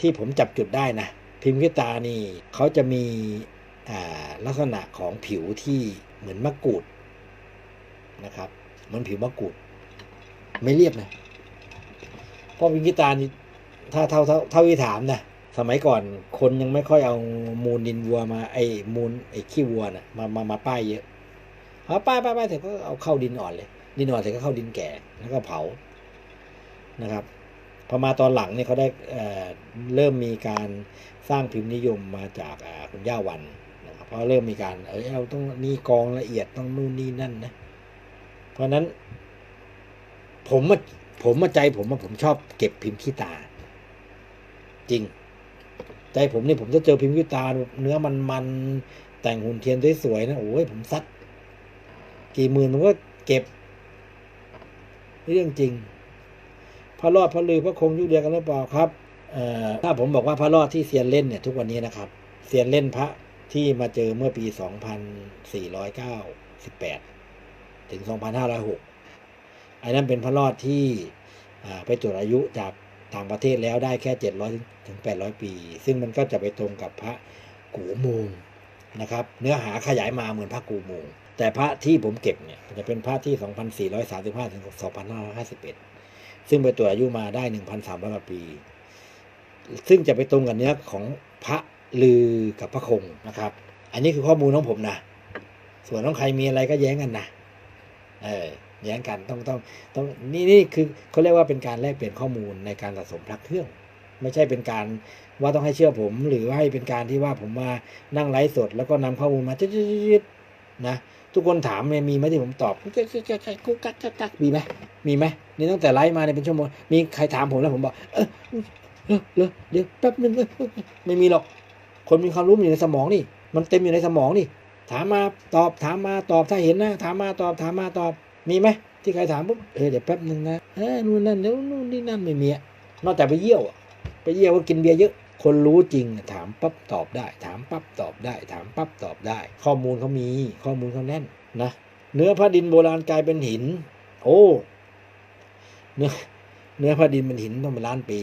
ที่ผมจับจุดได้นะ พิมพ์ขี้ตานี่เขาจะมีลักษณะของผิวที่เหมือนมะกรูดนะครับเหมือนผิวมะกรูด ไม่เรียบนะเพราะพิมพ์ขี้ตานี่ถ้าเท่าเท่าเท่าที่ถามนะสมัยก่อนคนยังไม่ค่อยเอามูลดินวัวมาไอ้มูลไอ้ขี้วัวน่ะมามามาป้ายเยอะเอาป้ายป้ายป้ายเสร็จก็เอาเข้าดินอ่อนเลยดินอ่อนเสร็จก็เข้าดินแก่แล้วก็เผานะครับ พอมาตอนหลังเนี่ยเขาได้เเริ่มมีการสร้างพิมพ์นิยมมาจากคุณย่าวันนะครับเพราะเริ่มมีการเออเอาต้องนี่กองละเอียดต้องนู่นนี่นั่นนะ เพราะฉะนั้น ผมอะผมมาใจผมอะผมชอบเก็บพิมพ์ขี้ตา จริง ใจผมนี่ผมจะเจอพิมพ์ขี้ตา เนื้อมันมันแต่งหุ่นเทียนสวยๆนะโอ้ยผมซัดกี่หมื่นผมก็เก็บเรื่องจริง พระรอดพระลือพระคงยุคเดียกันหรือเปล่าครับถ้าผมบอกว่าพระรอดที่เซียนเล่นเนี่ยทุกวันนี้นะครับเซียนเล่นพระที่มาเจอเมื่อปี 2498 ถึง 2506ไอ้นั่นเป็นพระรอดที่ไปตรวจอายุจากต่างประเทศแล้วได้แค่ 700 ถึง 800 ปี ซึ่งมันก็จะไปตรงกับพระกูมูงนะครับ เนื้อหาขยายมาเหมือนพระกูมูงแต่พระที่ผมเก็บเนี่ยจะเป็นพระที่ 2435 ถึง 2551 ซึ่งไปตรวจอายุมาได้1,300กว่ามร้อยปี ซึ่งจะไปตรงกับเนื้อของพระลือกับพระคงนะครับ อันนี้คือข้อมูลของผมนะ ส่วนของใครมีอะไรก็แย้งกันนะเออแย้งกันต้องต้องต้องนี่นี่คือเขาเรียกว่าเป็นการแลกเปลี่ยนข้อมูลในการสะสมพระเครื่อง ไม่ใช่เป็นการว่าต้องให้เชื่อผม หรือว่าให้เป็นการที่ว่าผมมานั่งไลฟ์สด แล้วก็นำข้อมูลมาจิ๊ดๆนะ ทุกคนถามเนี่ยมีไหมที่ผมตอบกุ๊กกักกักกุ๊กกักกักกักมีไหมมีไหมนี่ตั้งแต่ไลฟ์มาเนี่ยเป็นชั่วโมงมีใครถามผมแล้วผมบอกเออเออเดี๋ยวแป๊บนึงเออเออไม่มีหรอก คนมีความรู้อยู่ในสมองนี่ มันเต็มอยู่ในสมองนี่ ถามมาตอบถามมาตอบถ้าเห็นนะถามมาตอบถามมาตอบมีไหมที่ใครถามปุ๊บเออเดี๋ยวแป๊บนึงนะเออนู่นนั่นเดี๋ยวนู่นนี่นั่นไม่มีอะนอกจากไปเยี่ยวอะไปเยี่ยวก็กินเบียร์เยอะ คนรู้จริงถามปั๊บตอบได้ ถามปั๊บตอบได้ ถามปั๊บตอบได้ ข้อมูลเขามี ข้อมูลเขาแน่นนะเนื้อพระดินโบราณกลายเป็นหิน โอ้เนื้อเนื้อพระดินเป็นหินต้องเป็นล้านปี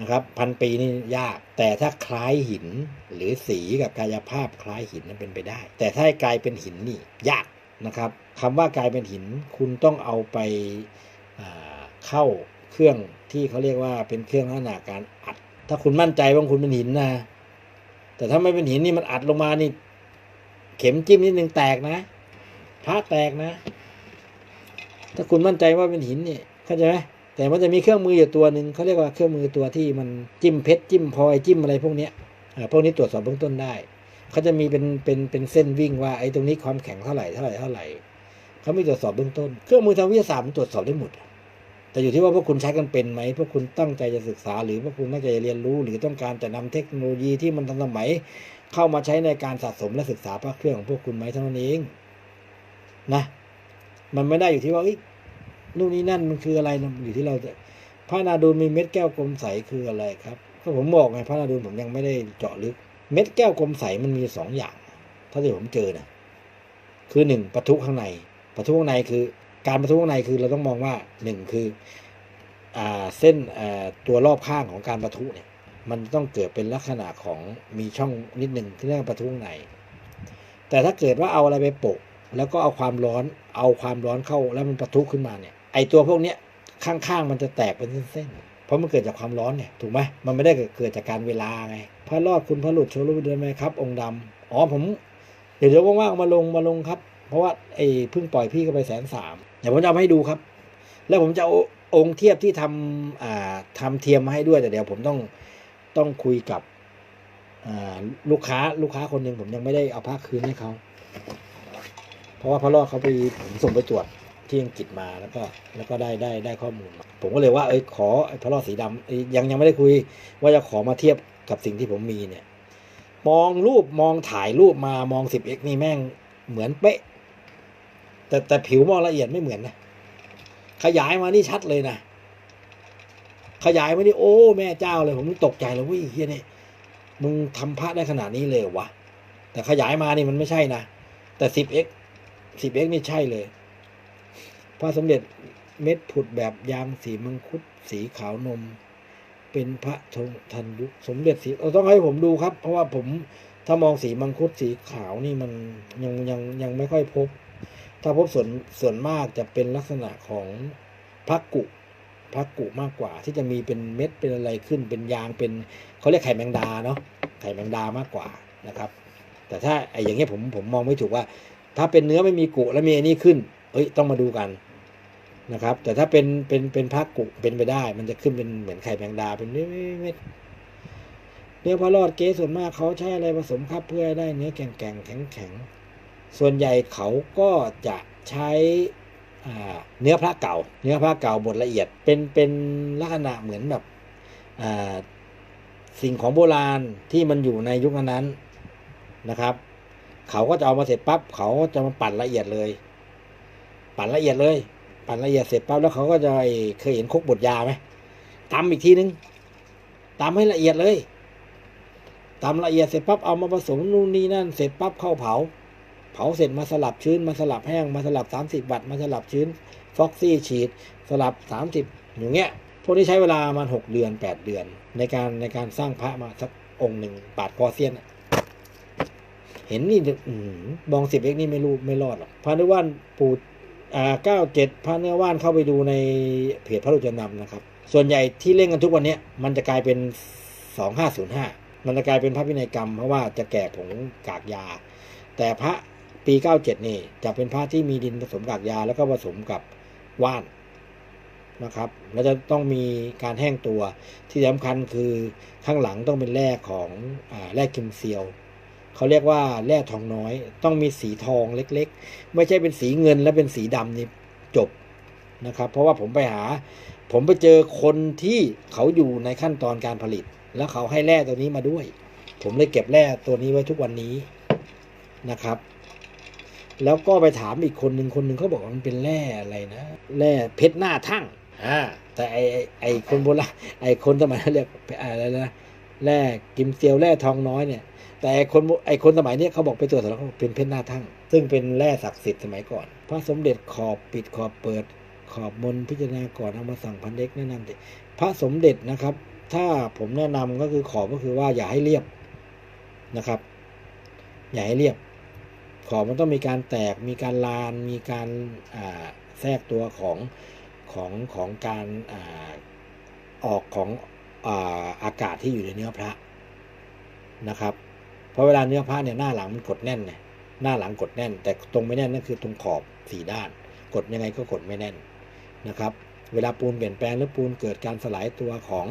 นะครับ พันปีนี่ยาก แต่ถ้าคล้ายหินหรือสีกับกายภาพคล้ายหินนั้นเป็นไปได้ แต่ถ้ากลายเป็นหินนี่ยากนะครับคำว่ากลายเป็นหินคุณต้องเอาไปเข้าเครื่องที่เขาเรียกว่าเป็นเครื่องลักษณะการอัด ถ้าคุณมั่นใจว่าคุณเป็นหินนะ แต่ถ้าไม่เป็นหินนี่มันอัดลงมานี่ เข็มจิ้มนิดนึงแตกนะพระแตกนะ ถ้าคุณมั่นใจว่าเป็นหินนี่เข้าใจไหมแต่มันจะมีเครื่องมืออยู่ตัวหนึ่งเขาเรียกว่าเครื่องมือตัวที่มันจิ้มเพชรจิ้มพลอยจิ้มอะไรพวกเนี้ยอ่าพวกนี้ตรวจสอบเบื้องต้นได้เขาจะมีเป็นเป็นเป็นเส้นวิ่งว่าไอ้ตรงนี้ความแข็งเท่าไหร่เท่าไหร่เท่าไหร่เขาไม่ตรวจสอบเบื้องต้น เครื่องมือทางวิทยาศาสตร์มันตรวจสอบได้หมด แต่อยู่ที่ว่าพวกคุณใช้กันเป็นไหม พวกคุณตั้งใจจะศึกษา หรือพวกคุณตั้งใจจะเรียนรู้ หรือต้องการจะนำเทคโนโลยีที่มันทันสมัย เข้ามาใช้ในการสะสมและศึกษาพระเครื่องของพวกคุณไหมเท่านั้นเองนะ มันไม่ได้อยู่ที่ว่าอ้ยนู่นนี่นั่นมันคืออะไรนะอยู่ที่เราจะพระนาดูลมีเม็ดแก้วกลมใสคืออะไรครับก็ผมบอกไงพระนาดูลผมยังไม่ได้เจาะลึก เม็ดแก้วกลมใสมันมีสองอย่างเท่าที่ผมเจอนะคือหนึ่งปะทุข้างในปะทุข้างในคือ การปะทุข้างในคือเราต้องมองว่าหนึ่งคือเส้นตัวรอบข้างของการปะทุเนี่ยมันต้องเกิดเป็นลักษณะของมีช่องนิดหนึ่งที่เรียกว่าปะทุข้างใน แต่ถ้าเกิดว่าเอาอะไรไปโปะแล้วก็เอาความร้อนเอาความร้อนเข้าแล้วมันปะทุขึ้นมาเนี่ยไอตัวพวกเนี้ยข้างๆมันจะแตกเป็นเส้นๆเพราะมันเกิดจากความร้อนเนี่ยถูกไหมมันไม่ได้เกิดจากการเวลาไงพระรอดคุณพระหลุดโชว์รูปเดินไหมครับ องค์ดำอ๋อผม เดี๋ยวเดี๋ยวว่างๆมาลงมาลงครับ เพราะว่าไอ้เพิ่งปล่อยพี่ก็ไปแสนสาม เดี๋ยวผมจะเอาให้ดูครับ แล้วผมจะเอาองค์เทียบที่ทำอ่าทำเทียมมาให้ด้วยแต่เดี๋ยวผมต้องต้องคุยกับลูกค้าลูกค้าคนหนึ่งผมยังไม่ได้เอาผ้าคืนให้เขาเพราะว่าพระรอดเขาไปผมส่งไปตรวจที่อังกฤษมาแล้วก็แล้วก็ได้ได้ได้ข้อมูลมผมก็เลยว่าเอ้ยขอพระรอดสีดำยยังยังไม่ได้คุย ว่าจะขอมาเทียบกับสิ่งที่ผมมีเนี่ย มองรูปมองถ่ายรูปมามอง 10x นี่แม่งเหมือนเป๊ะ แต่แต่ผิวมองละเอียดไม่เหมือนนะ ขยายมานี่ชัดเลยนะ ขยายมานี่โอ้แม่เจ้าเลยผมตกใจเลยเว้ยเฮียนี่มึงทำพระได้ขนาดนี้เลยวะ แต่ขยายมานี่มันไม่ใช่นะ แต่ 10x 10x นี่ใช่เลย พระสมเด็จเม็ดผุดแบบยางสีมังคุดสีขาวนม เป็นพระธงทันยุคสมเด็จสีเราต้องให้ผมดูครับ เพราะว่าผมถ้ามองสีมังคุดสีขาวนี่มันยังยังยังไม่ค่อยพบ ถ้าพบส่วนส่วนมากจะเป็นลักษณะของพระกุพระกุมากกว่า ที่จะมีเป็นเม็ดเป็นอะไรขึ้น เป็นยางเป็นเขาเรียกไข่แมงดาเนาะไข่แมงดามากกว่านะครับ แต่ถ้าไอ้อย่างเงี้ยผมผมมองไม่ถูกว่า ถ้าเป็นเนื้อไม่มีกุแล้วมีอันนี้ขึ้น เอ้ยต้องมาดูกันนะครับ แต่ถ้าเป็นเป็นเป็นพระกุเป็นไปได้ มันจะขึ้นเป็นเหมือนไข่แมงดาเป็นเม็ดเนื้อพะรอดเก๊ส่วนมากเขาใช้อะไรผสมครับเพื่อได้เนื้อแข็งแข็งแข็งแข็ง ส่วนใหญ่เขาก็จะใช้เนื้อพระเก่า เนื้อพระเก่าบดละเอียดเป็นเป็นลักษณะเหมือนแบบสิ่งของโบราณที่มันอยู่ในยุคนั้นนะครับ เขาก็จะเอามาเสร็จปั๊บเขาก็จะมาปั่นละเอียดเลย ปั่นละเอียดเลย ปั่นละเอียดเสร็จปั๊บแล้วเขาก็จะเคยเห็นครกบดยาไหมตำอีกทีนึงตำให้ละเอียดเลยตำละเอียดเสร็จปั๊บเอามาผสมนู่นนี่นั่นเสร็จปั๊บเข้าเผา เผาเสร็จมาสลับชื้นมาสลับแห้งมาสลับ 30 วัตต์มาสลับชื้นฟ็อกซี่ฉีด สลับ 30 อย่างเงี้ยพวกนี้ใช้เวลาประมาณ6เดือน 8 เดือน ในการในการสร้างพระมาสักองค์หนึ่งปาดคอเซียนเห็นนี่บองสิบเอ็กนี่ไม่รู้ไม่รอดหรอกพระเนื้อว่านปูอ่าเก้าเจ็ดพระเนื้อว่านเข้าไปดูในเพจพระรูจนำนะครับ ส่วนใหญ่ที่เล่นกันทุกวันนี้มันจะกลายเป็นสองห้าศูนย์ห้ามันจะกลายเป็นพระพินัยกรรมเพราะว่าจะแก่ผงกากยา แต่พระ ปีเก้าเจ็ดนี่จะเป็นพระที่มีดินผสมกากยาแล้วก็ผสมกับว่านนะครับ แล้วจะต้องมีการแห้งตัวที่สำคัญคือข้างหลังต้องเป็นแร่ของอแร่คิมเซียวเขาเรียกว่าแร่ทองน้อย ต้องมีสีทองเล็กๆ ไม่ใช่เป็นสีเงินและเป็นสีดำนี่จบนะครับ เพราะว่าผมไปหา ผมไปเจอคนที่เขาอยู่ในขั้นตอนการผลิต แล้วเขาให้แร่ตัวนี้มาด้วย ผมเลยเก็บแร่ตัวนี้ไว้ทุกวันนี้นะครับ แล้วก็ไปถามอีกคนหนึ่งคนหนึ่งเขาบอกว่ามันเป็นแร่อะไรนะแร่เพชรหน้าทั่งอ่าแต่ไอไอ้ไอคนโบราณไอคนสมัยนั้นเรียกอะไรนะแร่กิมเซียวแร่ทองน้อยเนี่ย แต่คนไอคนสมัยเนี้ยเขาบอกไปตรวจสอบแล้วเขาบอกเป็นเพชรหน้าทั่ง ซึ่งเป็นแร่ศักดิ์สิทธิ์สมัยก่อน พระสมเด็จขอบปิดขอบเปิดขอบมนพิจารณาก่อนเอามาสั่งพันเด็กแนะนำดิพระสมเด็จนะครับ ถ้าผมแนะนำก็คือขอบก็คือว่าอย่าให้เรียบนะครับ อย่าให้เรียบ ขอบมันต้องมีการแตก มีการลาน มีการแทรกตัวของของของการอออกของอาอากาศที่อยู่ในเนื้อพระนะครับ เพราะเวลาเนื้อผ้าเนี่ยหน้าหลังมันกดแน่นเนี่ยหน้าหลังกดแน่น แต่ตรงไม่แน่นนั่นคือตรงขอบสี่ด้าน กดยังไงก็กดไม่แน่นนะครับ เวลาปูนเปลี่ยนแปลงหรือปูนเกิดการสลายตัวของ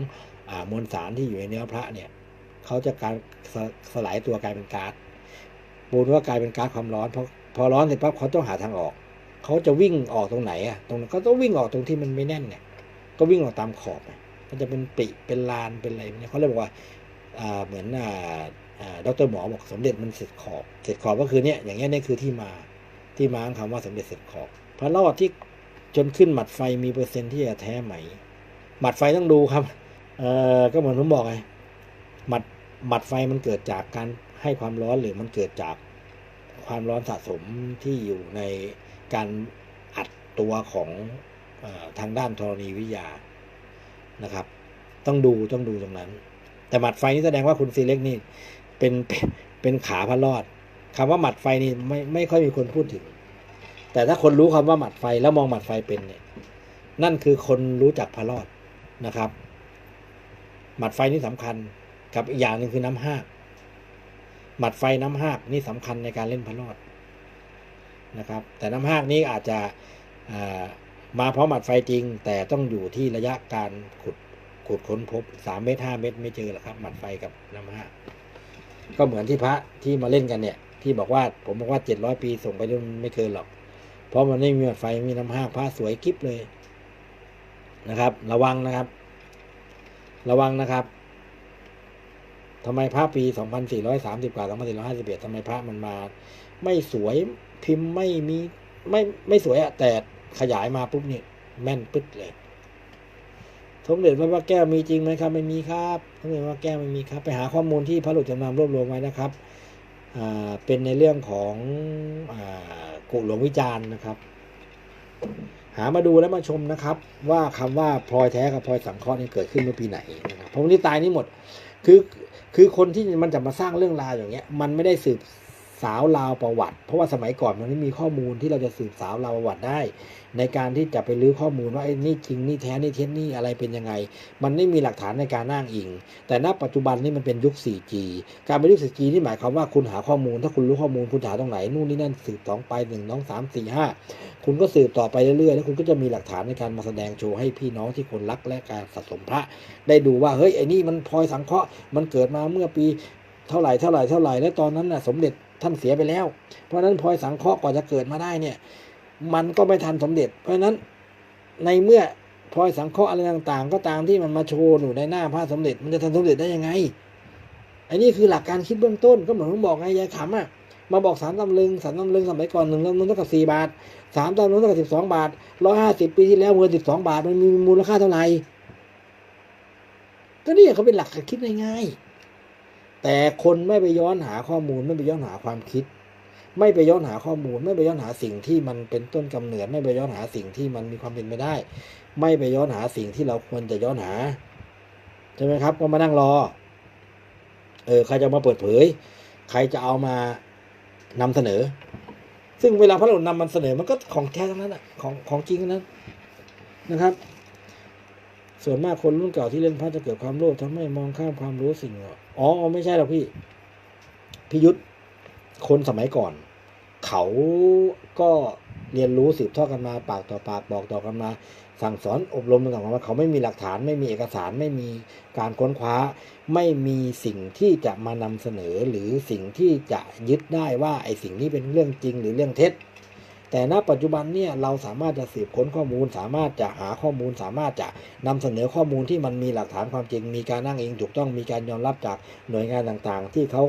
อมวลสารที่อยู่ในเนื้อพระเนี่ยเขาจะการสสลายตัวกลายเป็นก๊าซ ปูนก็กลายเป็นก๊าซความร้อนพอพอร้อนเสร็จปั๊บเขาต้องหาทางออก เขาจะวิ่งออกตรงไหนอะตรงนั้นก็ต้องวิ่งออกตรงที่มันไม่แน่นเนี่ย ก็วิ่งออกตามขอบมันจะเป็นปิเป็นลานเป็นอะไรเนี่ยเขาเรียกว่าอ่าเหมือนอ่าอ่าดรหมอบอกสมเด็จมันเสร็จขอบ เสร็จขอบก็คือเนี่ยอย่างเงี้ยนี่คือที่มาที่มาของคำว่าสมเด็จเสร็จขอบพระรอดที่จนขึ้นหมัดไฟมีเปอร์เซ็นต์ที่จะแท้ไหม หมัดไฟต้องดูครับเออก็เหมือนผมบอกไงหมัดหมัดไฟมันเกิดจากการ ให้ความร้อนหรือมันเกิดจากความร้อนสะสมที่อยู่ในการอัดตัวของอทางด้านธรณีวิทยานะครับ ต้องดูต้องดูตรงนั้น แต่หมัดไฟนี่แสดงว่าคุณซีเล็กนี่เป็นเป็นขาพระรอดคำว่าหมัดไฟนี่ไม่ไม่ค่อยมีคนพูดถึง แต่ถ้าคนรู้คำว่าหมัดไฟแล้วมองหมัดไฟเป็นเนี่ยนั่นคือคนรู้จักพระรอดนะครับ หมัดไฟนี่สำคัญกับอีกอย่างหนึ่งคือน้ำห้าก หมัดไฟน้ำหากนี่สำคัญในการเล่นพระรอดนะครับ แต่น้ำหากนี้อาจจะมาเพราะหมัดไฟจริง แต่ต้องอยู่ที่ระยะการขุดขุดค้นพบสามเมตรห้าเมตรไม่เจอหรอกครับหมัดไฟกับน้ำหากก็เหมือนที่พระที่มาเล่นกันเนี่ยที่บอกว่าผมบอกว่าเจ็ดร้อยปีส่งไปนู่นไม่เกินหรอก เพราะมันไม่มีหมดไฟมีน้ำหางพระสวยกิ๊บเลยนะครับ ระวังนะครับ ระวังนะครับ ทำไมพระปีสองพันสี่ร้อยสามสิบกว่าสองพันสี่ร้อยห้าสิบเอ็ดทำไมพระมันมา ไม่สวยพิมพ์ไม่มีไม่ไม่สวยอะแต่ขยายมาปุ๊บนี่แม่นปึ๊ดเลยสมเด็จพระว่าแก้วมีจริงไหมครับ ไม่มีครับสมเด็จพระว่าแก้วไม่มีครับ ไปหาข้อมูลที่พระหลุดจำนำรวบรวมไว้นะครับอ่าเป็นในเรื่องของอ่ากุหลวงวิจารณ์นะครับ หามาดูแล้วมาชมนะครับ ว่าคำว่าพลอยแท้กับพลอยสังเคราะห์นี่เกิดขึ้นเมื่อปีไหนนะครับเพราะวันนี้ตายนี่หมด คือ คือคนที่มันจะมาสร้างเรื่องราวอย่างเงี้ย มันไม่ได้สืบ สาวราวประวัติ เพราะว่าสมัยก่อนมันไม่มีข้อมูลที่เราจะสืบสาวราวประวัติได้ ในการที่จะไปรื้อข้อมูลว่าไอ้นี่จริงนี่แท้นี่เท็จนี่อะไรเป็นยังไง มันไม่มีหลักฐานในการอ้างอิง แต่ณปัจจุบันนี่มันเป็นยุค 4G การเป็นยุค 4G นี่หมายความว่าคุณหาข้อมูล ถ้าคุณรู้ข้อมูลคุณหาตรงไหนนู่นนี่นั่นสืบสองไปหนึ่งน้องสามสี่ห้าคุณก็สืบต่อไปเรื่อยๆแล้วคุณก็จะมีหลักฐานในการมาแสดงโชว์ให้พี่น้องที่คนรักและการสะสมพระ ได้ดูว่าเฮ้ยไอ้นี่มันพลอยสังเคราะห์มันเกิดมาเมื่อปีเท่าไหร่เท่าไหร่เท่าไหร่แล้วตอนนั้นน่ะสมเด็จ ท่านเสียไปแล้ว เพราะฉะนั้นพลอยสังเคราะห์กว่าจะเกิดมาได้เนี่ย มันก็ไม่ทันสมเด็จ เพราะฉะนั้นในเมื่อพลอยสังเคราะห์อะไรต่าง ๆ ก็ตามที่มันมาโชว์อยู่ในหน้าพระสมเด็จ มันจะทันสมเด็จได้ยังไงอ้นี่คือหลักการคิดเบื้องต้นก็เหมือนผมบอกไงยายขำอะมาบอกสามตำลึงสามตำลึงสมัยก่อนหนึ่งตำลึงเท่ากับสี่บาทสามตำลึงเท่ากับสิบสองบาทร้อยห้าสิบปีที่แล้วเงินสิบสองบาทมันมีมูลค่าเท่าไหร่ก็นี่เขาเป็นหลักการคิดง่ายๆ แต่คนไม่ไปย้อนหาข้อมูลไม่ไปย้อนหาความคิด ไม่ไปย้อนหาข้อมูล ไม่ไปย้อนหาสิ่งที่มันเป็นต้นกำเนิดไม่ไปย้อนหาสิ่งที่มันมีความเป็นไปได้ ไม่ไปย้อนหาสิ่งที่เราควรจะย้อนหาใช่ไหมครับ ก็มานั่งรอเออใครจะมาเปิดเผย ใครจะเอามานำเสนอ ซึ่งเวลาพระเรานำมันเสนอมันก็ของแท้ทั้งนั้นอะของของจริงทั้งนั้นนะครับส่วนมากคนรุ่นเก่าที่เล่นพระจะเกิดความโลภทำให้มองข้ามความรู้สิ่ง อ๋อไม่ใช่หรอกพี่พิยุทธคนสมัยก่อน เขาก็เรียนรู้สืบทอดกันมา ปากต่อปากบอกต่อกันมา สั่งสอนอบรมต่างๆมาเขาไม่มีหลักฐาน ไม่มีเอกสารไม่มีการค้นคว้า ไม่มีสิ่งที่จะมานำเสนอหรือสิ่งที่จะยึดได้ว่าไอ้สิ่งนี้เป็นเรื่องจริงหรือเรื่องเท็จ แต่ณปัจจุบันเนี่ยเราสามารถจะสืบค้นข้อมูล สามารถจะหาข้อมูล สามารถจะนำเสนอข้อมูลที่มันมีหลักฐานความจริง มีการนั่งเองถูกต้องมีการยอมรับจากหน่วยงานต่างๆ ที่เขา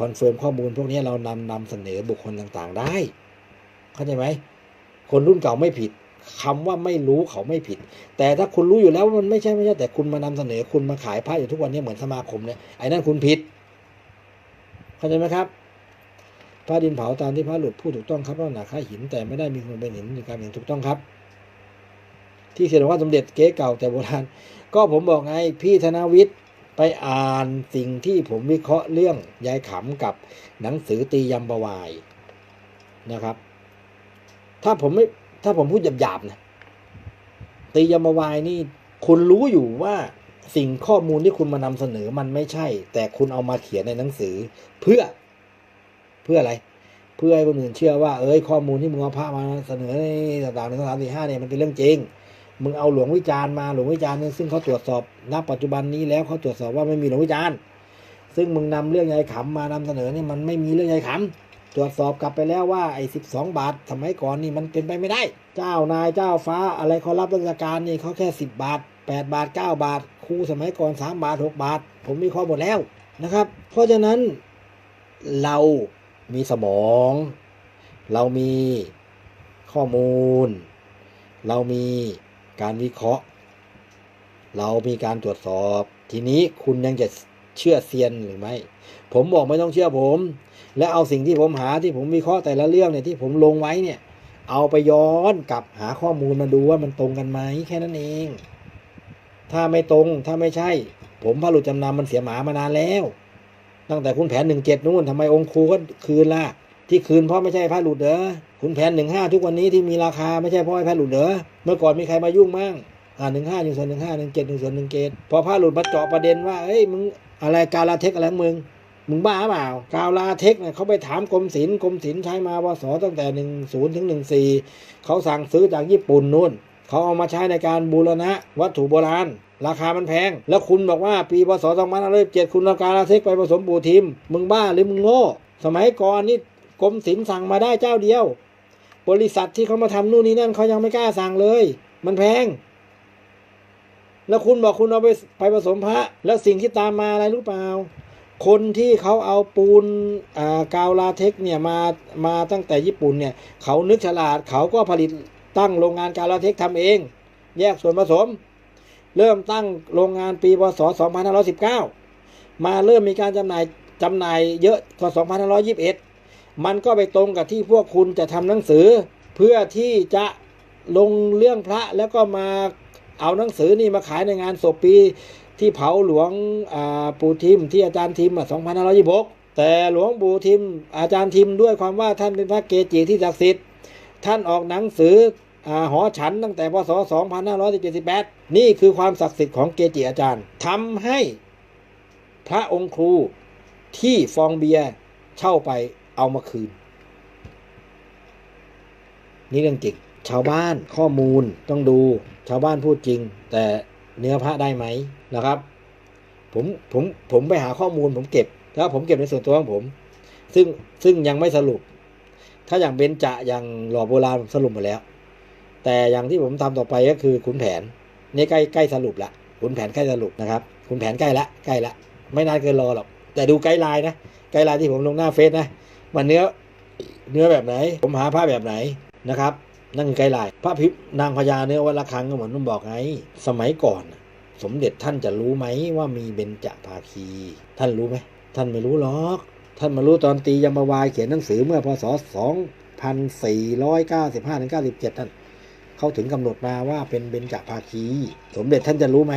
คอนเฟิร์มข้อมูล พวกนี้เรานำนำเสนอบุคคลต่างๆ ได้ เข้าใจไหมคนรุ่นเก่าไม่ผิดคำว่าไม่รู้เขาไม่ผิด แต่ถ้าคุณรู้อยู่แล้วว่ามันไม่ใช่ไม่ใช่แต่คุณมานำเสนอคุณมาขายผ้าอยู่ทุกวันนี้เหมือนสมาคมเนี่ยไอ้นั่นคุณผิด เข้าใจไหมครับ พระดินเผาตามที่พระหลุดพูดถูกต้องครับว่าหนาค่าหิน แต่ไม่ได้มีคนเป็นหินในการเห็นถูกต้องครับ ที่เขียนว่าสมเด็จเก๊เก่าแต่โบราณก็ผมบอกไงพี่ธนวิทย์ไปอ่านสิ่งที่ผมวิเคราะห์เรื่องยายขำกับหนังสือตียำประวายนะครับ ถ้าผมไม่ถ้าผมพูดหยาบๆนะตียำประวายนี่ คุณรู้อยู่ว่าสิ่งข้อมูลที่คุณมานำเสนอมันไม่ใช่ แต่คุณเอามาเขียนในหนังสือ เพื่อ เพื่ออะไร เพื่อให้คนอื่นเชื่อว่าเอ้ยข้อมูลที่มึงเอาพระมาเสนอในต่างๆในสามสี่ห้าเนี่ยมันเป็นเรื่องจริงมึงเอาหลวงวิจารณ์มาหลวงวิจารณ์นี่ซึ่งเขาตรวจสอบณปัจจุบันนี้แล้วเขาตรวจสอบว่าไม่มีหลวงวิจารณ์ซึ่งมึงนำเรื่องยายขำมานำเสนอเนี่ยมันไม่มีเรื่องยายขำตรวจสอบกลับไปแล้วว่าไอ้สิบสองบาทสมัยก่อนนี่มันเป็นไปไม่ได้ เจ้านายเจ้าฟ้าอะไรเขารับราชการนี่เขาแค่สิบบาทแปดบาทเก้าบาทครูสมัยก่อนสามบาทหกบาท ผมมีข้อหมดแล้วนะครับ เพราะฉะนั้นเรา มีสมอง เรามีข้อมูล เรามีการวิเคราะห์ เรามีการตรวจสอบ ทีนี้คุณยังจะเชื่อเซียนหรือไม่ ผมบอกไม่ต้องเชื่อผม และเอาสิ่งที่ผมหาที่ผมวิเคราะห์แต่ละเรื่องเนี่ยที่ผมลงไว้เนี่ย เอาไปย้อนกลับหาข้อมูลมาดูว่ามันตรงกันไหมแค่นั้นเอง ถ้าไม่ตรงถ้าไม่ใช่ ผมพระหลุดจำนำมันเสียหมามานานแล้ว ตั้งแต่คุณแผนหนึ่งเจ็ดนู่นทำไมองค์ครูก็คืนล่ะ ที่คืนเพราะไม่ใช่พระหลุดเด้อคุณแผนหนึ่งห้าทุกวันนี้ที่มีราคาไม่ใช่เพราะไอ้พระหลุดเด้อเมื่อก่อนมีใครมายุ่งมั่งอ่าหนึ่งห้าหนึ่งส่วนหนึ่งห้าหนึ่งเจ็ดหนึ่งส่วนหนึ่งเกตพอพระหลุดมาเจาะประเด็นว่าเอ้ยมึงอะไรกาลาเทคอะไรมึงมึงบ้าเปล่ากาวลาเทคเนี่ยเขาไปถามกรมศิลป์กรมศิลป์ใช้มาพศตั้งแต่หนึ่งศูนย์ถึงหนึ่งสี่เขาสั่งซื้อจากญี่ปุ่นนู่น เขาเอามาใช้ในการบูรณะวัตถุโบราณ ราคามันแพง แล้วคุณบอกว่าปีพศ2517คุณเอาการลาเทคไปผสมปูทิม มึงบ้าหรือมึงโง่ สมัยก่อนนี่กรมศิลป์สั่งมาได้เจ้าเดียว บริษัทที่เขามาทำนู่นนี่นั่นเขายังไม่กล้าสั่งเลย มันแพง แล้วคุณบอกคุณเอาไปไปผสมพระ แล้วสิ่งที่ตามมาอะไรรู้เปล่าคนที่เขาเอาปูนอ่ากาวลาเทคเนี่ยมามาตั้งแต่ญี่ปุ่นเนี่ย เขานึกฉลาดเขาก็ผลิต ตั้งโรงงานกาวลาเทคทำเอง แยกส่วนผสม เริ่มตั้งโรงงานปีพศ 2519 มาเริ่มมีการจำหน่ายจำหน่ายเยอะกว่า2521 มันก็ไปตรงกับที่พวกคุณจะทำหนังสือ เพื่อที่จะลงเรื่องพระแล้วก็มาเอาหนังสือนี่มาขายในงานศพปีที่เผาหลวงปู่ทิมที่อาจารย์ทิม2526 แต่หลวงปู่ทิมอาจารย์ทิมด้วยความว่าท่านเป็นพระเกจิที่ศักดิ์สิทธิ์ ท่านออกหนังสืออหอฉันตั้งแต่พศ 2578 นี่คือความศักดิ์สิทธิ์ของเกจิอาจารย์ทำให้พระองค์ครูที่ฟองเบียร์เช่าไปเอามาคืน นี่เรื่องจริง ชาวบ้านข้อมูลต้องดู ชาวบ้านพูดจริง แต่เนื้อพระได้ไหมนะครับ ผมผมผมไปหาข้อมูลผมเก็บ แล้วผมเก็บในส่วนตัวของผม ซึ่งซึ่งยังไม่สรุป ถ้าอย่างเบญจะอย่างหล่อโบราณผมสรุปหมดแล้ว แต่อย่างที่ผมทำต่อไปก็คือขุนแผนนี่ใกล้ใกล้สรุปละขุนแผนใกล้สรุปนะครับขุนแผนใกล้ละใกล้ละไม่นานเกินรอหรอกแต่ดูไกด์ไลน์นะไกด์ไลน์ที่ผมลงหน้าเฟซนะมันเนื้อเนื้อแบบไหน ผมหาผ้าแบบไหนนะครับนั่นคือไกด์ไลน์พระพิมพ์นางพญาเนื้อวัดละครังก็เหมือนผมบอกไงสมัยก่อน สมเด็จท่านจะรู้ไหมว่ามีเบญจภาคี ท่านรู้ไหมท่านไม่รู้หรอก ท่านมารู้ตอนตียมวายเขียนหนังสือเมื่อพศ 2495-97 ท่าน เขาถึงกำหนดมาว่าเป็นเบญจภาคี สมเด็จท่านจะรู้ไหม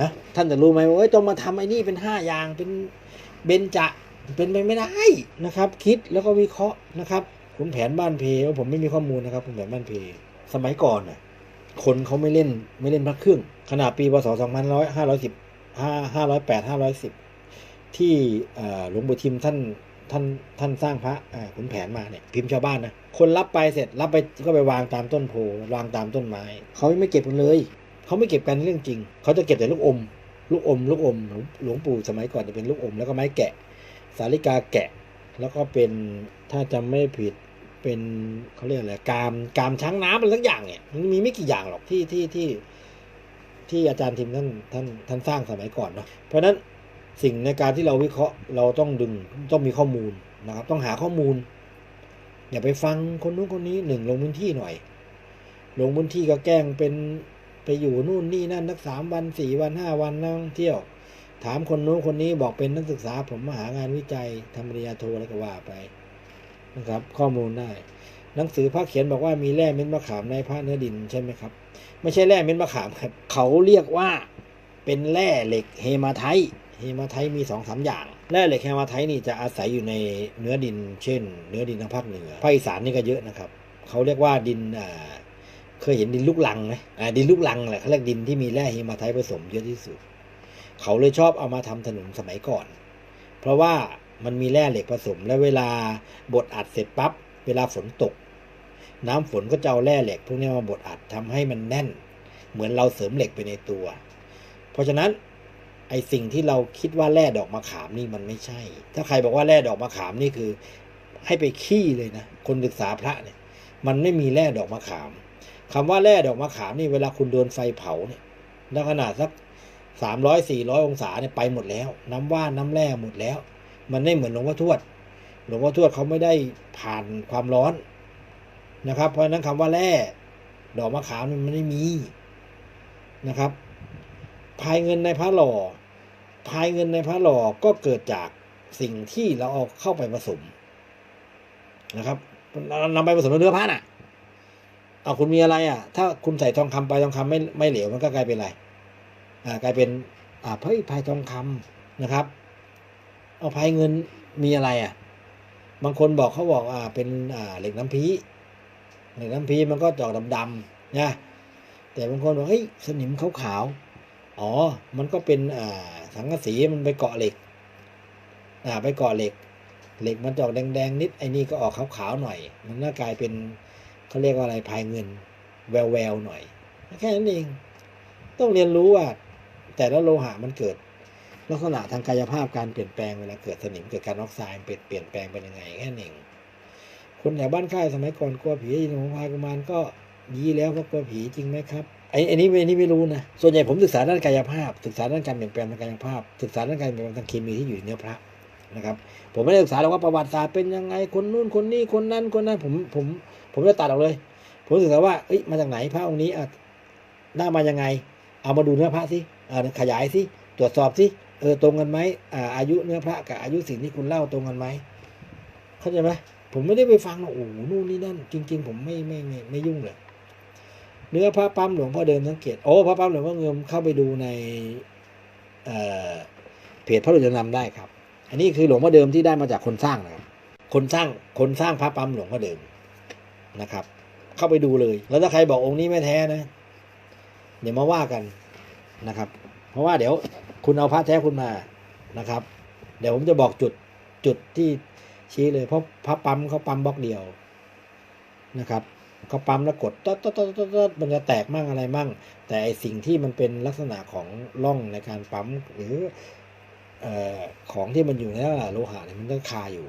ฮะท่านจะรู้ไหมว่าเอ้ยต้องมาทำไอ้นี่เป็นห้าอย่างเป็นเบญจเป็นไปไม่ได้นะครับ คิดแล้วก็วิเคราะห์นะครับขุนแผนบ้านเพว่าผมไม่มีข้อมูลนะครับขุนแผนบ้านเพสมัยก่อนน่ะคนเขาไม่เล่นไม่เล่นพระเครื่องขนาดปีพศ2510 508 510 ที่หลวงปู่ทิมท่านท่านท่านสร้างพระขุนแผนมาเนี่ยพิมพ์ชาวบ้านนะคนรับไปเสร็จรับไปก็ไปวางตามต้นโพวางตามต้นไม้เขาไม่เก็บกันเลยเขาไม่เก็บกันเรื่องจริงเขาจะเก็บแต่ลูกอม ลูกอม ลูกอมหลวงปู่สมัยก่อนจะเป็นลูกอม แล้วก็ไม้แกะ สาลิกาแกะ แล้วก็เป็นถ้าจำไม่ผิดเป็นเขาเรียกอะไรกามกามช้างน้ำอะไรสักอย่างเนี่ยมันมีไม่กี่อย่างหรอกที่ที่ที่ที่อาจารย์ทิมท่านท่านท่านสร้างสมัยก่อนเนาะเพราะนั้น สิ่งในการที่เราวิเคราะห์เราต้องดึงต้องมีข้อมูลนะครับ ต้องหาข้อมูล อย่าไปฟังคนนู้นคนนี้หนึ่งลงพื้นที่หน่อย ลงพื้นที่ก็แกล้งเป็นไปอยู่นู่นนี่นั่นนักสามวันสี่วันห้าวันนั่งเที่ยว ถามคนนู้นคนนี้บอกเป็นนักศึกษา ผมมาหางานวิจัยทำปริญญาโทอะไรก็ว่าไปนะครับ ข้อมูลได้ หนังสือพระเขียนบอกว่ามีแร่เม็ดมะขามในพระเนื้อดินใช่ไหมครับ ไม่ใช่แร่เม็ดมะขามครับ เขาเรียกว่าเป็นแร่เหล็กเฮมาไทต์ เฮมาไทมีสองสามอย่าง แร่เหล็กเฮมาไทนี่จะอาศัยอยู่ในเนื้อดิน เช่น เนื้อดินทางภาคเหนือภาคอีสานนี่ก็เยอะนะครับเขาเรียกว่าดินอ่าเคยเห็นดินลูกลังไหมอ่าดินลูกลังแหละเขาเรียกดินที่มีแร่เฮมาไทผสมเยอะที่สุด เขาเลยชอบเอามาทำถนนสมัยก่อน เพราะว่ามันมีแร่เหล็กผสม และเวลาบดอัดเสร็จปั๊บเวลาฝนตก น้ำฝนก็จะเอาแร่เหล็กพวกนี้มาบดอัดทำให้มันแน่น เหมือนเราเสริมเหล็กไปในตัว เพราะฉะนั้น ไอสิ่งที่เราคิดว่าแร่ดอกมะขามนี่มันไม่ใช่ ถ้าใครบอกว่าแร่ดอกมะขามนี่คือ ให้ไปขี้เลยนะ คนศึกษาพระเนี่ย มันไม่มีแร่ดอกมะขามคำว่าแร่ดอกมะขามนี่เวลาคุณโดนไฟเผาเนี่ยล้วขนาดสักสามร้อยสี่ร้อยองศาเนี่ยไปหมดแล้ว น้ำว่านน้ำแร่หมดแล้ว มันไม่เหมือนหลวงพ่อทวด หลวงพ่อทวดเขาไม่ได้ผ่านความร้อนนะครับ เพราะฉะนั้นคำว่าแร่ดอกมะขามมันไม่มีนะครับ พายเงินในพระหล่อพายเงินในพระหล่อก็เกิดจากสิ่งที่เราเอาเข้าไปผสมนะครับนำไปผสมในเนื้อผ้าน่ะ เอาคุณมีอะไรอะ ถ้าคุณใส่ทองคำไปทองคำไม่ไม่เหลวมันก็กลายเป็นอะไร อ่ากลายเป็น อ่าเฮ้ยพายทองคำนะครับ เอาพายเงินมีอะไรอะ บางคนบอกเขาบอกอ่าเป็นอ่าเหล็กน้ำพีเหล็กน้ำพีมันก็จอกดำๆนะแต่บางคนบอกเฮ้ยสนิมขาวๆ อ๋อ มันก็เป็นอ่าสังกะสีมันไปเกาะเหล็ก อ่า ไปเกาะเหล็ก เหล็กมันจอกแดงๆนิดไอ้นี่ก็ออกขาวๆหน่อย มันน่ากลายเป็นเขาเรียกว่าอะไรพายเงิน แววๆหน่อยแค่นั้นเอง ต้องเรียนรู้ว่า แต่ละโลหะมันเกิด ลักษณะทางกายภาพการเปลี่ยนแปลงเวลาเกิดสนิมเกิดการออกไซด์เปลี่ยนเปลี่ยนแปลงเป็นยังไงแค่นั้นเองคนแถวบ้านค่ายสมัยก่อนกลัวผียินของพายกุมารก็ยีแล้วก็กลัวผีจริงไหมครับ ไอ้ไอ้นี้ไอ้นี่ไม่รู้นะ ส่วนใหญ่ผมศึกษาด้านกายภาพ ศึกษาด้านการเปลี่ยนแปลงทางกายภาพ ศึกษาด้านการเปลี่ยนแปลงทางเคมีที่อยู่ในเนื้อพระนะครับ ผมไม่ได้ศึกษาหรอกว่าประวัติศาสตร์เป็นยังไง คนนู้นคนนี้คนนั้นคนนั้น ผมผม ผมจะตัดออกเลย ผมศึกษาว่าเอ้ยมาจากไหนพระองค์นี้อะได้มายังไง เอามาดูเนื้อพระสิอ่าขยายสิตรวจสอบสิเออตรงกันไหมอ่าอายุเนื้อพระกับอายุสิ่งที่คุณเล่าตรงกันไหมเข้าใจไหมผมไม่ได้ไปฟังหรอกโอ้โหนู่นนี่นั่น จริง ๆ ผมไม่ไม่ไม่ไม่ยุ่งเลย เนื้อพระปั๊มหลวงพ่อเดิมสังเกตโอ้พระปั๊มหลวงพ่อเงิมเข้าไปดูในเเพจพระรุจนำได้ครับ อันนี้คือหลวงพ่อเดิมที่ได้มาจากคนสร้างนะครับคนสร้างคนสร้างพระปั๊มหลวงพ่อเดิมนะครับ เข้าไปดูเลย แล้วถ้าใครบอกองค์นี้ไม่แท้นะ เดี๋ยวมาว่ากันนะครับ เพราะว่าเดี๋ยวคุณเอาพระแท้คุณมานะครับ เดี๋ยวผมจะบอกจุดจุดที่ชี้เลยเพราะพระปั๊มเขาปั๊มบล็อกเดียวนะครับ เขาปั๊มแล้วกดต๊ดต๊ดต๊ดต๊ดมันจะแตกมั่งอะไรมั่ง แต่ไอสิ่งที่มันเป็นลักษณะของร่องในการปั๊มหรือออของที่มันอยู่ในลักษณะโลหะเนี่ยมันก็คาอยู่